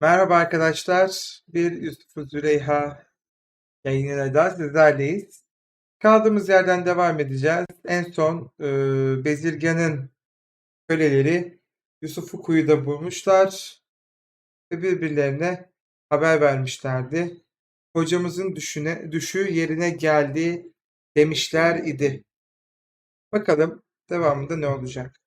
Merhaba arkadaşlar. Bir Yusuf Züleyha yayınıyla da sizlerleyiz. Kaldığımız yerden devam edeceğiz. En son e, Bezirgan'ın köleleri Yusuf'u kuyuda bulmuşlar ve birbirlerine haber vermişlerdi. Hocamızın düşüne, düşü yerine geldi demişler idi. Bakalım devamında ne olacak?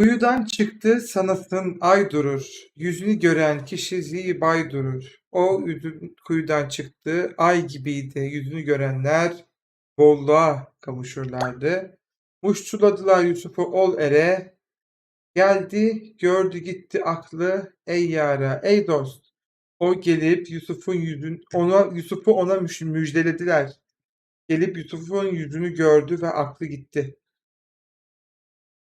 Kuyudan çıktı sanasın ay durur, yüzünü gören kişi zibay durur. O kuyudan çıktı ay gibiydi, yüzünü görenler bolluğa kavuşurlardı. Muştuladılar Yusuf'u ol ere, geldi gördü gitti aklı ey yara ey dost. O gelip Yusuf'un yüzün ona Yusuf'u ona müj- müjdelediler. Gelip Yusuf'un yüzünü gördü ve aklı gitti.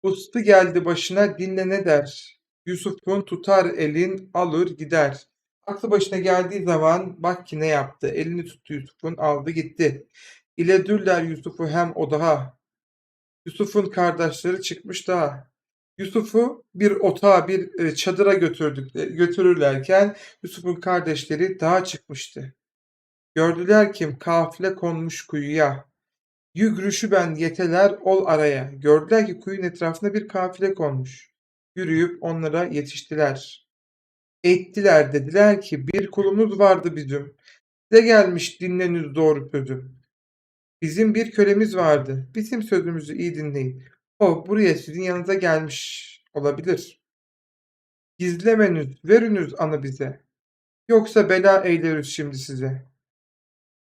Ustu geldi başına dinle ne der? Yusuf'un tutar elin alır gider. Aklı başına geldiği zaman bak ki ne yaptı. Elini tuttu Yusuf'un aldı gitti. İle dürler Yusuf'u hem odağa. Yusuf'un kardeşleri çıkmış daha. Yusuf'u bir otağa bir e, çadıra götürdük, e, götürürlerken Yusuf'un kardeşleri dağa çıkmıştı. Gördüler kim kafile konmuş kuyuya. Yügrüşü ben yeteler ol araya. Gördüler ki kuyunun etrafında bir kafile konmuş. Yürüyüp onlara yetiştiler. Ettiler dediler ki bir kulumuz vardı bizim. Size gelmiş dinleniniz doğru sözü. Bizim bir kölemiz vardı. Bizim sözümüzü iyi dinleyin. O buraya sizin yanınıza gelmiş olabilir. Gizlemeniz, veriniz anı bize. Yoksa bela eyleriz şimdi size.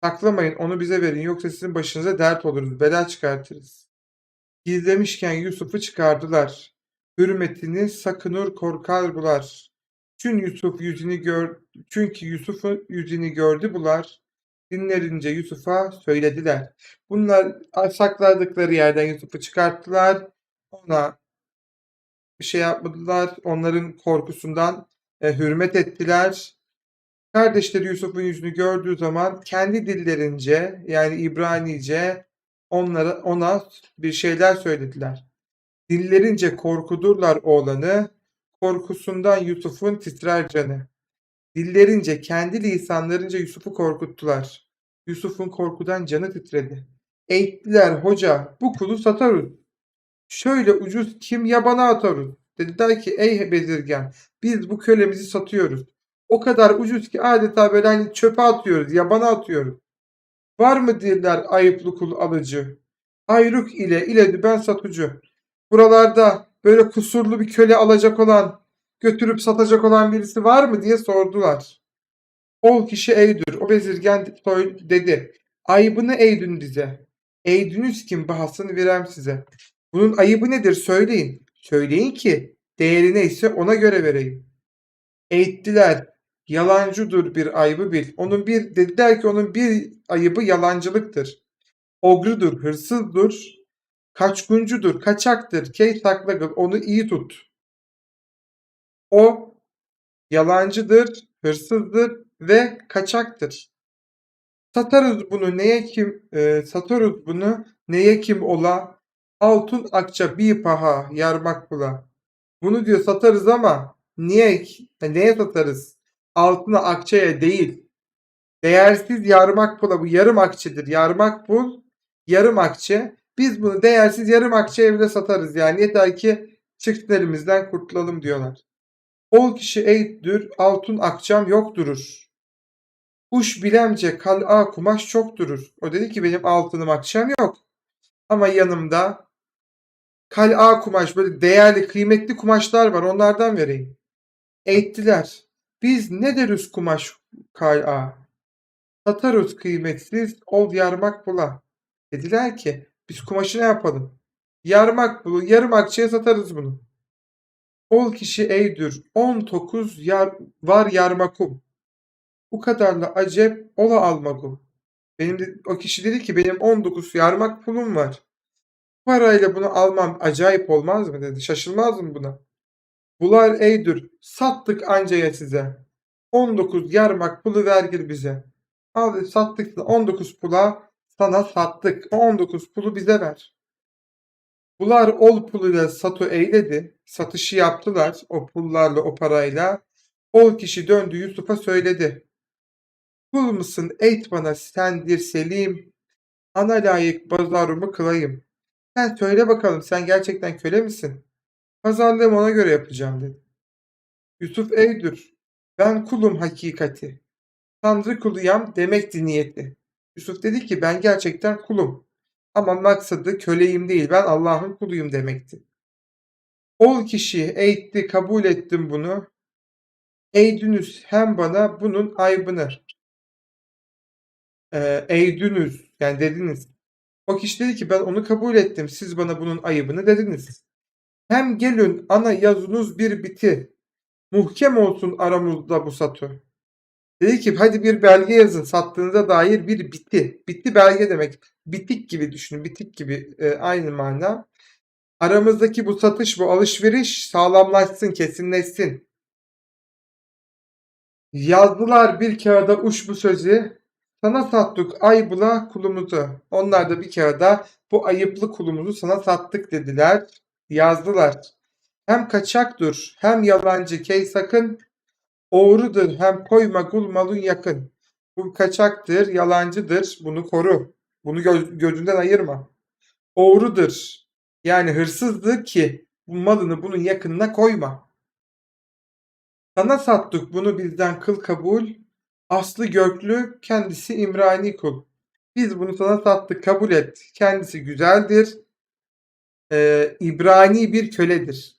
Saklamayın onu bize verin yoksa sizin başınıza dert oluruz, bela çıkartırız. Gizlemişken Yusuf'u çıkardılar. Hürmetini sakınır korkar bular. Çünkü Yusuf yüzünü gör, çünkü Yusuf'un yüzünü gördü bular. Dinlerince Yusuf'a söylediler. Bunlar sakladıkları yerden Yusuf'u çıkarttılar. Ona bir şey yapmadılar. Onların korkusundan e, hürmet ettiler. Kardeşleri Yusuf'un yüzünü gördüğü zaman kendi dillerince yani İbranice onlara ona bir şeyler söylediler. Dillerince korkudurlar oğlanı, korkusundan Yusuf'un titrer canı. Dillerince kendi lisanlarınca Yusuf'u korkuttular. Yusuf'un korkudan canı titredi. Eğittiler hoca bu kulu satarız. Şöyle ucuz kim yabana atarız. Dediler ki ey bezirgen biz bu kölemizi satıyoruz. O kadar ucuz ki adeta böyle hani çöpe atıyoruz, yabana atıyoruz. Var mı dirler ayıplı kul alıcı? Ayruk ile ile ben satıcı. Buralarda böyle kusurlu bir köle alacak olan, götürüp satacak olan birisi var mı diye sordular. Ol kişi eydür, o bezirgen dedi. Ayıbını eydün dize. Eydünüz kim bahasını verem size. Bunun ayıbı nedir söyleyin. Söyleyin ki değeri neyse ona göre vereyim. Eğittiler. Yalancıdır bir ayıbı bil. Onun bir dediler ki onun bir ayıbı yalancılıktır. Ogrudur, hırsızdır, kaçkuncudur, kaçaktır. Key taklagıl onu iyi tut. O yalancıdır, hırsızdır ve kaçaktır. Satarız bunu neye kim e, satarız bunu neye kim ola altın akça bir paha yarmak bula. Bunu diyor satarız ama niye neye satarız? Altına akçaya değil. Değersiz yarmak pula bu yarım akçedir. Yarmak pul yarım akçe. Biz bunu değersiz yarım akçeye bile satarız yani yeter ki çiftlerimizden kurtulalım diyorlar. Ol kişi eğittir altın akçam yok durur. Uş bilemce kal'a kumaş çok durur. O dedi ki benim altınım akçam yok. Ama yanımda kal'a kumaş böyle değerli kıymetli kumaşlar var onlardan vereyim. Eğittiler. Biz ne deriz kumaş kal'a? Satarız kıymetsiz ol yarmak bula. Dediler ki biz kumaşı ne yapalım? Yarmak bulu yarım akçeye satarız bunu. Ol kişi eydür on tokuz yar, var yarmakum. Bu kadarla acep ola almagum. Benim de, o kişi dedi ki benim 19 yarmak pulum var. Parayla bunu almam acayip olmaz mı dedi. Şaşılmaz mı buna? Bular eydür sattık ancaya size. 19 yarmak pulu vergir bize. Al sattık 19 pula sana sattık. O 19 pulu bize ver. Bular ol puluyla satı eyledi. Satışı yaptılar o pullarla o parayla. Ol kişi döndü Yusuf'a söyledi. Kul mısın eyt bana sendir selim, ana layık pazarımı kılayım. Sen söyle bakalım sen gerçekten köle misin? Pazarlığımı ona göre yapacağım dedi. Yusuf eydir. Ben kulum hakikati. Tanrı kuluyam demekti niyeti. Yusuf dedi ki ben gerçekten kulum. Ama maksadı köleyim değil ben Allah'ın kuluyum demekti. Ol kişi eğitti kabul ettim bunu. Eydünüz hem bana bunun aybını. Ee, eydünüz yani dediniz. O kişi dedi ki ben onu kabul ettim. Siz bana bunun ayıbını dediniz. Hem gelin ana yazınız bir biti. Muhkem olsun aramızda bu satı. Dedi ki hadi bir belge yazın sattığınıza dair bir biti. Bitti belge demek. Bitik gibi düşünün. Bitik gibi e, aynı mana. Aramızdaki bu satış, bu alışveriş sağlamlaşsın, kesinleşsin. Yazdılar bir kağıda uç bu sözü. Sana sattık aybıla kulumuzu. Onlar da bir kağıda bu ayıplı kulumuzu sana sattık dediler. Yazdılar. Hem kaçaktır hem yalancı key sakın. Oğrudur hem koyma kul malın yakın. Bu kaçaktır, yalancıdır. Bunu koru. Bunu gö- gözünden ayırma. Oğrudur. Yani hırsızdır ki bu malını bunun yakınına koyma. Sana sattık bunu bizden kıl kabul. Aslı göklü kendisi İmrani kul. Biz bunu sana sattık kabul et. Kendisi güzeldir. Ee, İbrani bir köledir.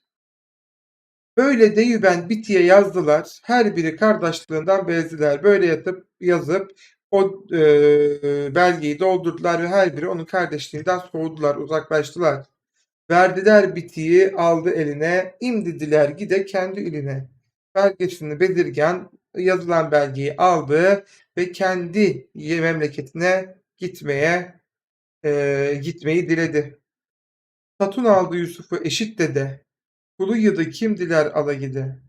Böyle deyüben bitiye yazdılar. Her biri kardeşliğinden bezdiler. Böyle yatıp yazıp o e, belgeyi doldurdular ve her biri onun kardeşliğinden soğudular, uzaklaştılar. Verdiler bitiyi aldı eline, imdidiler gide kendi iline. Belgesini Bedirgen yazılan belgeyi aldı ve kendi memleketine gitmeye e, gitmeyi diledi. Satın aldı Yusuf'u eşit dede. Kulu yıdı kim diler ala gide.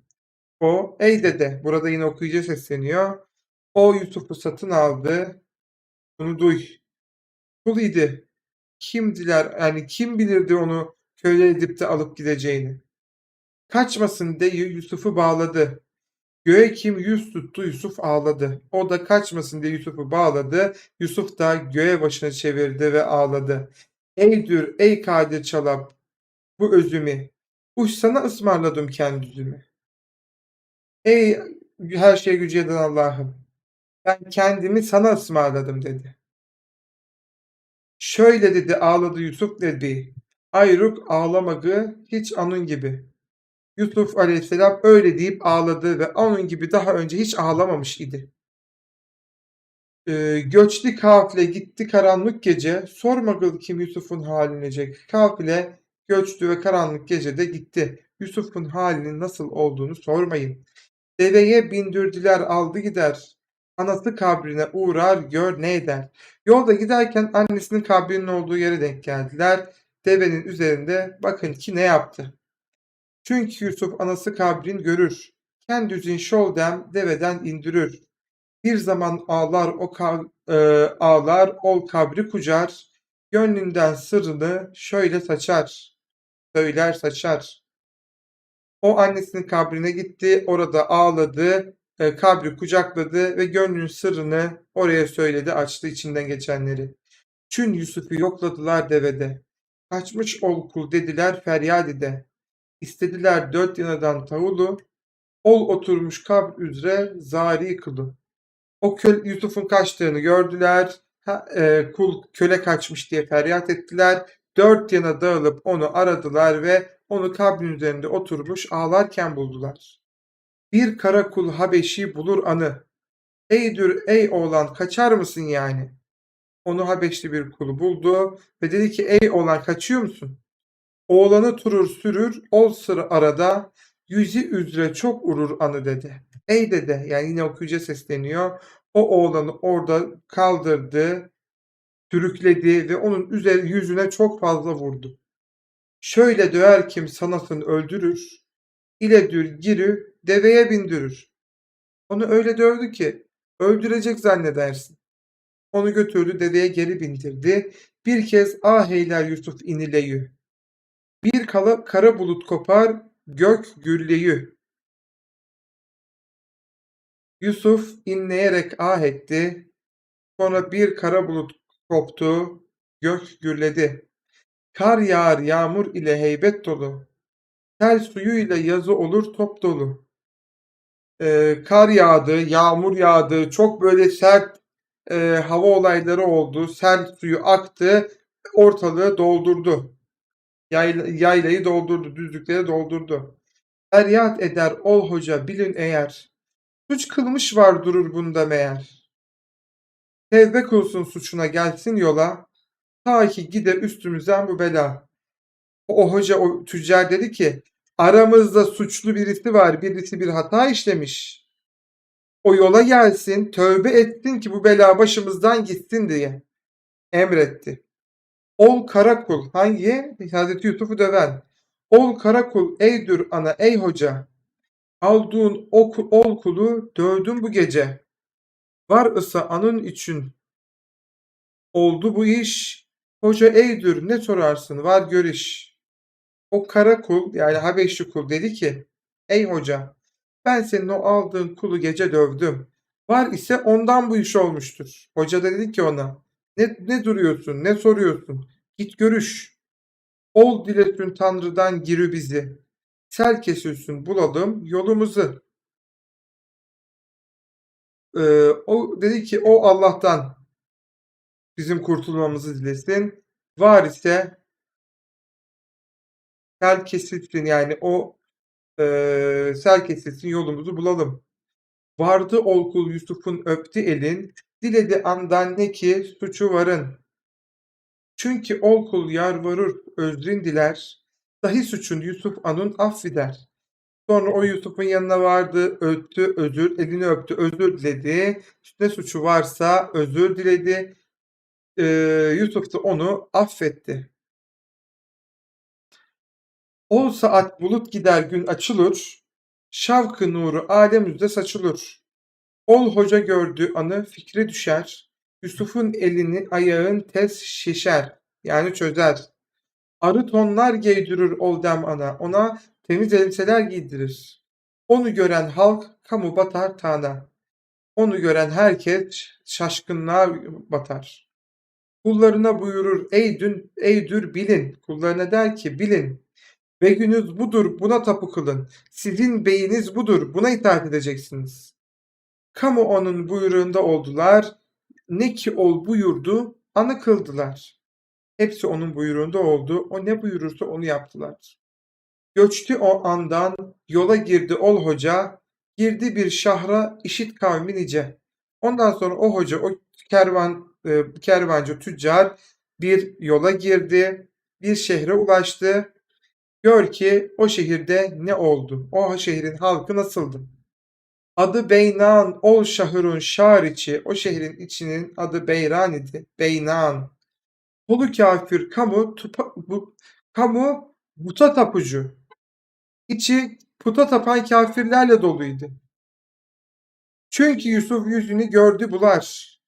O ey dede burada yine okuyucu sesleniyor. O Yusuf'u satın aldı. Bunu duy. Kul idi. Kim diler yani kim bilirdi onu köle edip de alıp gideceğini. Kaçmasın diye Yusuf'u bağladı. Göğe kim yüz tuttu Yusuf ağladı. O da kaçmasın diye Yusuf'u bağladı. Yusuf da göğe başını çevirdi ve ağladı. Ey dür ey kadir çalap bu özümü. Uç sana ısmarladım kendi. Ey her şey gücü yeden Allah'ım. Ben kendimi sana ısmarladım dedi. Şöyle dedi ağladı Yusuf dedi. Ayruk ağlamadı hiç anın gibi. Yusuf aleyhisselam öyle deyip ağladı ve onun gibi daha önce hiç ağlamamış idi. Ee, göçtü kafile gitti karanlık gece sorma kim Yusuf'un halinecek. Kafile göçtü ve karanlık gecede gitti. Yusuf'un halinin nasıl olduğunu sormayın. Deveye bindirdiler aldı gider. Anası kabrine uğrar gör ne eder. Yolda giderken annesinin kabrinin olduğu yere denk geldiler. Devenin üzerinde bakın ki ne yaptı. Çünkü Yusuf anası kabrin görür. Kendüzün şoldem deveden indirir. Bir zaman ağlar o e, ağlar ol kabri kucar. Gönlünden sırrını şöyle saçar. Söyler saçar. O annesinin kabrine gitti. Orada ağladı. E, kabri kucakladı ve gönlünün sırrını oraya söyledi. Açtı içinden geçenleri. Çün Yusuf'u yokladılar devede. Kaçmış ol kul dediler feryat ede. İstediler dört yanadan tavulu, ol oturmuş kabr üzere zari kılı. O köle, Yusuf'un kaçtığını gördüler, ha, e, kul köle kaçmış diye feryat ettiler. Dört yana dağılıp onu aradılar ve onu kabrin üzerinde oturmuş ağlarken buldular. Bir kara kul Habeşi bulur anı. Ey dür ey oğlan kaçar mısın yani? Onu Habeşli bir kulu buldu ve dedi ki ey oğlan kaçıyor musun? Oğlanı turur sürür, ol sıra arada, yüzü üzere çok urur anı dedi. Ey dede, yani yine okuyucuya sesleniyor. O oğlanı orada kaldırdı, sürükledi ve onun üzeri yüzüne çok fazla vurdu. Şöyle döver kim sanasın öldürür, ile dür girü deveye bindirir. Onu öyle dövdü ki öldürecek zannedersin. Onu götürdü deveye geri bindirdi. Bir kez ah eyler Yusuf inileyü. Bir kara bulut kopar gök gülleyi. Yusuf inleyerek ah etti. Sonra bir kara bulut koptu, gök gürledi. Kar yağar yağmur ile heybet dolu. Sel suyuyla yazı olur top dolu. Ee, kar yağdı, yağmur yağdı, çok böyle sert e, hava olayları oldu. Sel suyu aktı, ortalığı doldurdu. Yayla, yaylayı doldurdu, düzlükleri doldurdu. Feryat eder ol hoca bilin eğer. Suç kılmış var durur bunda meğer. Tevbe kılsın suçuna gelsin yola. Ta ki gide üstümüzden bu bela. O, hoca o tüccar dedi ki aramızda suçlu birisi var birisi bir hata işlemiş. O yola gelsin tövbe etsin ki bu bela başımızdan gitsin diye emretti. Ol karakul hangi? Hazreti Yusuf'u döven. Ol karakul ey dür ana ey hoca. Aldığın o ku- ol kulu dövdüm bu gece. Var ısa anın için oldu bu iş. Hoca eydür ne sorarsın var görüş. O kara kul yani Habeşli kul dedi ki ey hoca ben senin o aldığın kulu gece dövdüm. Var ise ondan bu iş olmuştur. Hoca da dedi ki ona ne, ne duruyorsun ne soruyorsun git görüş. Ol dilesin Tanrı'dan girü bizi. Sel kesilsin bulalım yolumuzu. Ee, o dedi ki o Allah'tan bizim kurtulmamızı dilesin. Var ise sel kesilsin yani o eee sel kesilsin yolumuzu bulalım. Vardı ol kul Yusuf'un öptü elin, diledi andan ne ki suçu varın. Çünkü ol kul yar varır özrün diler, dahi suçun Yusuf anun affeder. Sonra o Yusuf'un yanına vardı, öptü, özür, elini öptü, özür diledi. Ne suçu varsa özür diledi. Eee Yusuf da onu affetti. Ol saat bulut gider gün açılır, şavkı nuru alem yüzde saçılır. Ol hoca gördü anı fikre düşer, Yusuf'un elini ayağın tez şişer, yani çözer. Arı tonlar giydirir ol dem ana, ona temiz elbiseler giydirir. Onu gören halk kamu batar tana. Onu gören herkes şaşkınlığa batar. Kullarına buyurur ey dün ey dür bilin. Kullarına der ki bilin. Begünüz budur buna tapu kılın. Sizin beyiniz budur buna itaat edeceksiniz. Kamu onun buyruğunda oldular. Ne ki ol buyurdu anı kıldılar. Hepsi onun buyruğunda oldu. O ne buyurursa onu yaptılar. Göçtü o andan yola girdi ol hoca. Girdi bir şahra işit kavmi nice. Ondan sonra o hoca o kervan e, kervancı tüccar bir yola girdi. Bir şehre ulaştı. Gör ki o şehirde ne oldu? O şehrin halkı nasıldı? Adı Beynan, ol şahırun şar içi, o şehrin içinin adı Beyran idi. Beynan. Kulu kafir kamu, tupa, bu, kamu puta tapucu. İçi puta tapan kafirlerle doluydu. Çünkü Yusuf yüzünü gördü bular.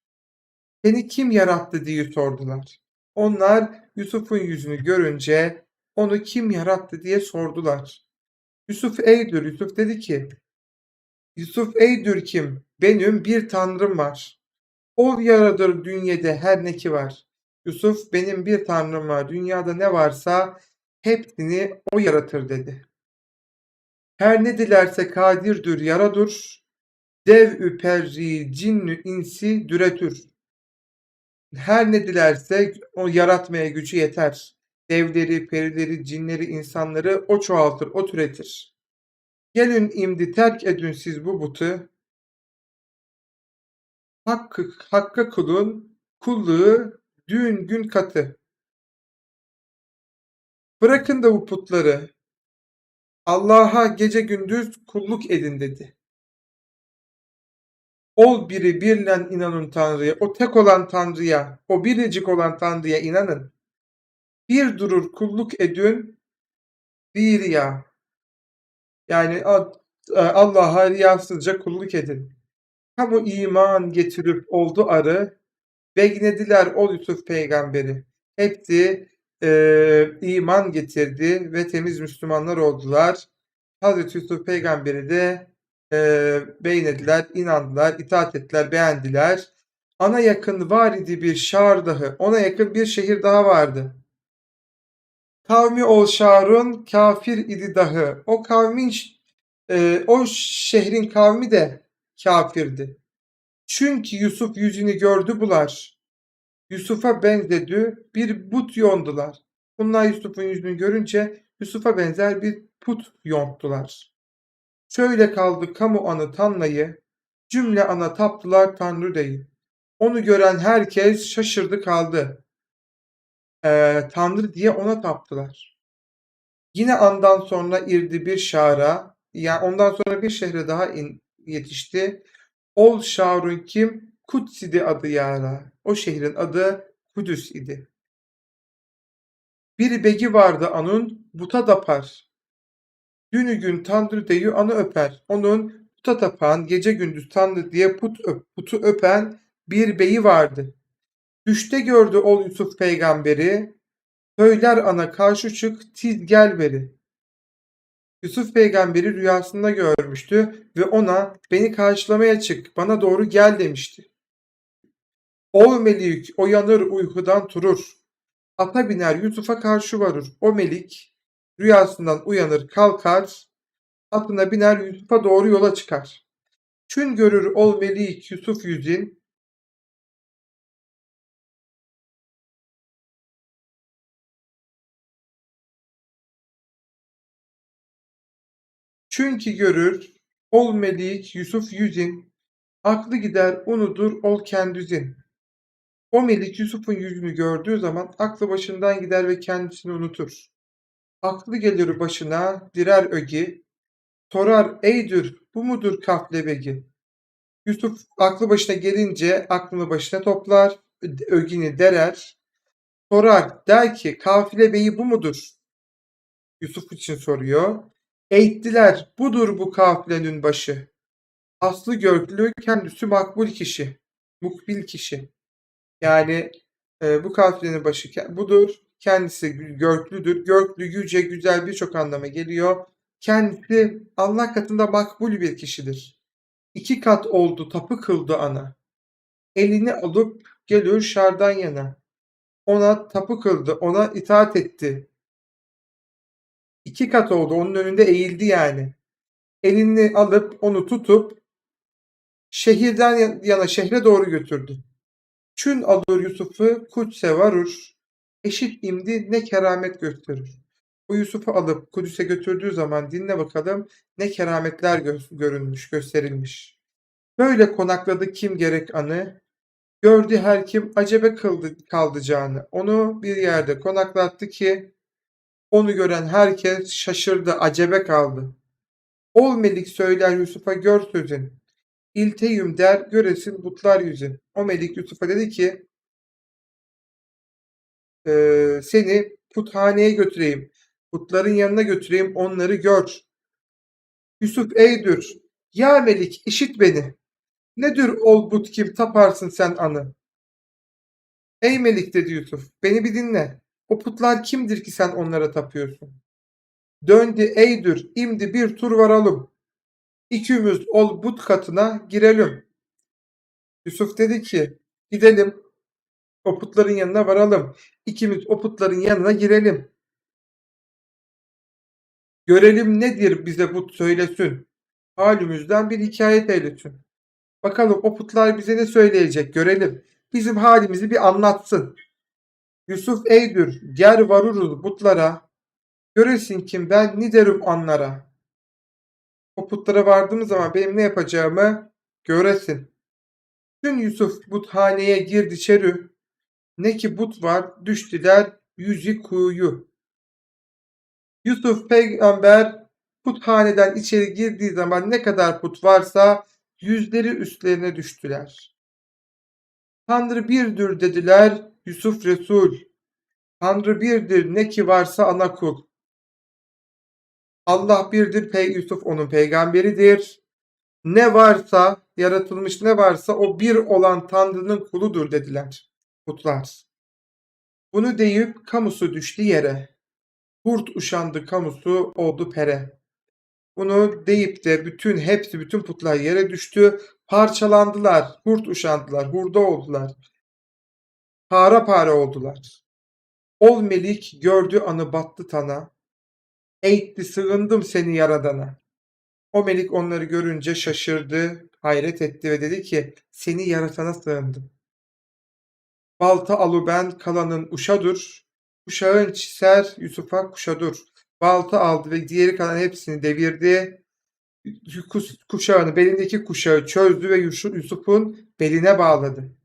Seni kim yarattı diye sordular. Onlar Yusuf'un yüzünü görünce onu kim yarattı diye sordular. Yusuf eydir. Yusuf dedi ki Yusuf eydir kim? Benim bir tanrım var. O yaradır dünyada her ne ki var. Yusuf benim bir tanrım var. Dünyada ne varsa hepsini o yaratır dedi. Her ne dilerse kadirdir yaradır. Dev üperri cinnü insi düretür. Her ne dilerse o yaratmaya gücü yeter. Devleri, perileri, cinleri, insanları o çoğaltır, o türetir. Gelin imdi terk edin siz bu butu. Hakkı, hakka kulun, kulluğu düğün gün katı. Bırakın da bu putları. Allah'a gece gündüz kulluk edin dedi. Ol biri birlen inanın Tanrı'ya, o tek olan Tanrı'ya, o biricik olan Tanrı'ya inanın. Bir durur kulluk edin, bir ya. Yani Allah'a riyasızca kulluk edin. Kamu iman getirip oldu arı, begnediler ol Yusuf peygamberi. Hepsi e, iman getirdi ve temiz Müslümanlar oldular. Hazreti Yusuf peygamberi de Eee, beğenediler, inandılar, itaat ettiler, beğendiler. Ana yakın var idi bir şardahı, ona yakın bir şehir daha vardı. Kavmi ol şarun kafir idi dahı. O kavmin e, o şehrin kavmi de kafirdi. Çünkü Yusuf yüzünü gördü bular. Yusuf'a benzedi bir but yondular. Bunlar Yusuf'un yüzünü görünce Yusuf'a benzer bir put yonttular. Şöyle kaldı kamu anı tanlayı, cümle ana taptılar Tanrı değil. Onu gören herkes şaşırdı kaldı. Ee, Tanrı diye ona taptılar. Yine andan sonra irdi bir şara, yani ondan sonra bir şehre daha in, yetişti. Ol Şarun kim? Kuds idi adı yara. O şehrin adı Kudüs idi. Bir begi vardı anun buta dapar. Dünü gün Tanrı deyu anı öper. Onun puta tapan gece gündüz Tanrı diye put öp, putu öpen bir beyi vardı. Düşte gördü ol Yusuf peygamberi. Söyler ana karşı çık tiz gel beri. Yusuf peygamberi rüyasında görmüştü ve ona beni karşılamaya çık bana doğru gel demişti. Ol melik uyanır uykudan turur. Ata biner Yusuf'a karşı varır. O melik rüyasından uyanır kalkar. Atına biner Yusuf'a doğru yola çıkar. Çün görür ol melik Yusuf yüzün. Çünkü görür ol melik Yusuf yüzün. Aklı gider unudur ol kendüzün. O melik Yusuf'un yüzünü gördüğü zaman aklı başından gider ve kendisini unutur. Aklı gelir başına, direr ögi, sorar eydir bu mudur kaflebegi? Yusuf aklı başına gelince aklını başına toplar, ögini derer, sorar der ki kafile beyi bu mudur? Yusuf için soruyor. Eğittiler budur bu kafilenin başı. Aslı görklü kendisi makbul kişi, mukbil kişi. Yani e, bu kafilenin başı budur. Kendisi görklüdür. Görklü, yüce, güzel birçok anlama geliyor. Kendisi Allah katında makbul bir kişidir. İki kat oldu, tapı kıldı ana. Elini alıp gelir şardan yana. Ona tapı kıldı, ona itaat etti. İki kat oldu, onun önünde eğildi yani. Elini alıp onu tutup şehirden yana şehre doğru götürdü. Çün alır Yusuf'u Kudüs'e varır. Eşit imdi ne keramet gösterir. O Yusuf'u alıp Kudüs'e götürdüğü zaman dinle bakalım ne kerametler gö- görünmüş, gösterilmiş. Böyle konakladı kim gerek anı, gördü her kim acebe kıldı, kaldı canı. Onu bir yerde konaklattı ki onu gören herkes şaşırdı, acebe kaldı. Ol melik söyler Yusuf'a gör sözün. İlteyüm der göresin butlar yüzün. O melik Yusuf'a dedi ki e, seni puthaneye götüreyim. Putların yanına götüreyim onları gör. Yusuf eydir. Ya melik işit beni. Nedir ol but kim taparsın sen anı? Ey melik dedi Yusuf beni bir dinle. O putlar kimdir ki sen onlara tapıyorsun? Döndü eydir imdi bir tur varalım. İkimiz ol but katına girelim. Yusuf dedi ki gidelim o putların yanına varalım. İkimiz o putların yanına girelim. Görelim nedir bize put söylesin. Halimizden bir hikayet eylesin. Bakalım o putlar bize ne söyleyecek görelim. Bizim halimizi bir anlatsın. Yusuf eydir ger varuruz putlara. Göresin kim ben ni derim anlara. O putlara vardığımız zaman benim ne yapacağımı göresin. Dün Yusuf buthaneye girdi içeri. Ne ki but var düştüler yüzü kuyu. Yusuf peygamber puthaneden içeri girdiği zaman ne kadar put varsa yüzleri üstlerine düştüler. Tanrı birdir dediler Yusuf Resul. Tanrı birdir ne ki varsa ana kul. Allah birdir Pey Yusuf onun peygamberidir. Ne varsa yaratılmış ne varsa o bir olan Tanrı'nın kuludur dediler putlar. Bunu deyip kamusu düştü yere. Kurt uşandı kamusu oldu pere. Bunu deyip de bütün hepsi bütün putlar yere düştü. Parçalandılar. Hurt uşandılar. Hurda oldular. Para para oldular. Ol melik gördü anı battı tana. Eğitti sığındım seni yaradana. O melik onları görünce şaşırdı, hayret etti ve dedi ki seni yaratana sığındım. Balta alu ben kalanın uşadur. Uşağın çiser Yusuf'a kuşadur. Balta aldı ve diğeri kalan hepsini devirdi. Kuşağını, belindeki kuşağı çözdü ve Yusuf- Yusuf'un beline bağladı.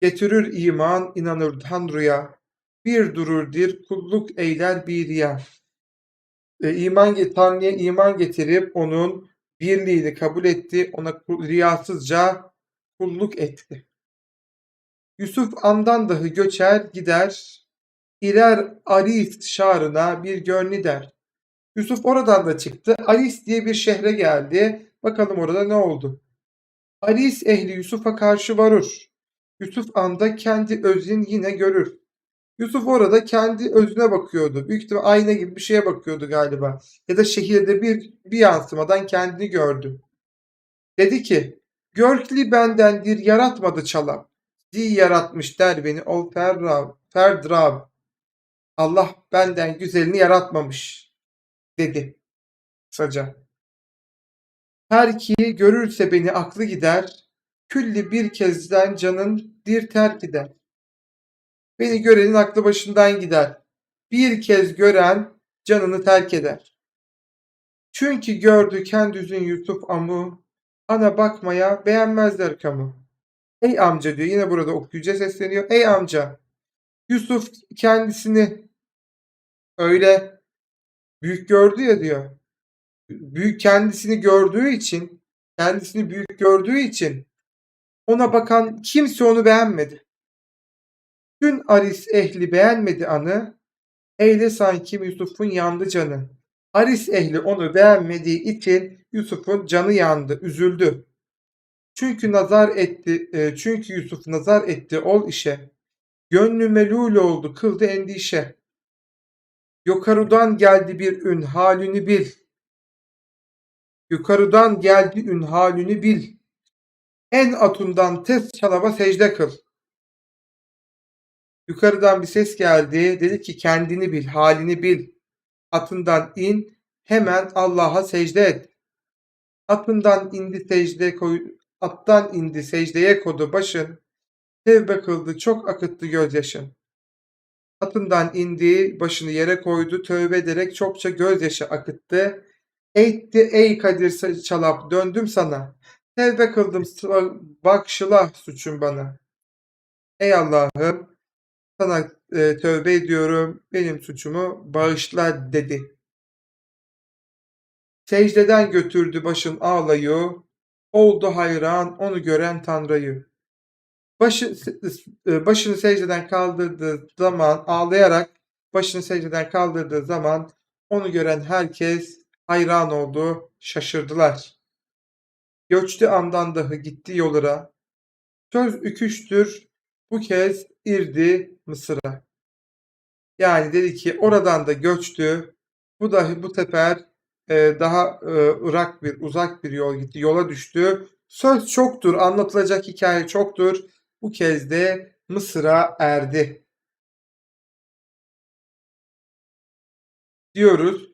Getirir iman, inanır Tanrı'ya. Bir durur dir, kulluk eyler bir ya. E, iman, Tanrı'ya iman getirip onun birliğini kabul etti. Ona riyasızca kulluk etti. Yusuf andan dahi göçer gider. İler Aris şarına bir gönlü der. Yusuf oradan da çıktı. Aris diye bir şehre geldi. Bakalım orada ne oldu? Aris ehli Yusuf'a karşı varır. Yusuf anda kendi özün yine görür. Yusuf orada kendi özüne bakıyordu. Büyük ihtimal ayna gibi bir şeye bakıyordu galiba. Ya da şehirde bir, bir yansımadan kendini gördü. Dedi ki, Görkli bendendir yaratmadı çalap. Zi yaratmış der beni ol ferdrav, ferdrav. Allah benden güzelini yaratmamış dedi kısaca. Her ki görürse beni aklı gider, külli bir kezden canın bir terk gider. Beni görenin aklı başından gider. Bir kez gören canını terk eder. Çünkü gördü kendüzün Yusuf amı, ana bakmaya beğenmezler kamu. Ey amca diyor, yine burada okuyucuya sesleniyor. Ey amca, Yusuf kendisini öyle büyük gördü ya diyor. Büyük kendisini gördüğü için, kendisini büyük gördüğü için ona bakan kimse onu beğenmedi. Dün Aris ehli beğenmedi anı, eyle sanki Yusuf'un yandı canı. Aris ehli onu beğenmediği için Yusuf'un canı yandı, üzüldü. Çünkü nazar etti, e, çünkü Yusuf nazar etti ol işe. Gönlü melul oldu, kıldı endişe. Yukarıdan geldi bir ün halini bil. Yukarıdan geldi ün halini bil. En atundan tez çalaba secde kıl. Yukarıdan bir ses geldi. Dedi ki kendini bil, halini bil. Atından in, hemen Allah'a secde et. Atından indi secde koy, attan indi secdeye kodu başın. Tevbe kıldı, çok akıttı gözyaşın. Atından indi, başını yere koydu, tövbe ederek çokça gözyaşı akıttı. Eğitti ey Kadir çalap, döndüm sana. Tevbe kıldım, bakşıla suçum bana. Ey Allah'ım, sana e, tövbe ediyorum, benim suçumu bağışla dedi. Secdeden götürdü başın ağlayı, oldu hayran onu gören Tanrı'yı. Başı, e, başını secdeden kaldırdığı zaman ağlayarak başını secdeden kaldırdığı zaman onu gören herkes hayran oldu, şaşırdılar. Göçtü andan dahi gitti yolura. Söz üküştür, bu kez irdi Mısır'a. Yani dedi ki oradan da göçtü. Bu dahi bu sefer e, daha e, ırak bir, uzak bir yol gitti. Yola düştü. Söz çoktur, anlatılacak hikaye çoktur. Bu kez de Mısır'a erdi. Diyoruz.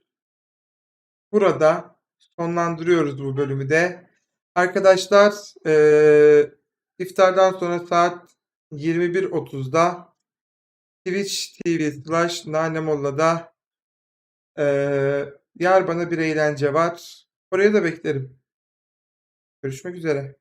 Burada sonlandırıyoruz bu bölümü de. Arkadaşlar e, iftardan sonra saat 21.30'da Twitch TV slash Nanemolla'da e, yar bana bir eğlence var. Oraya da beklerim. Görüşmek üzere.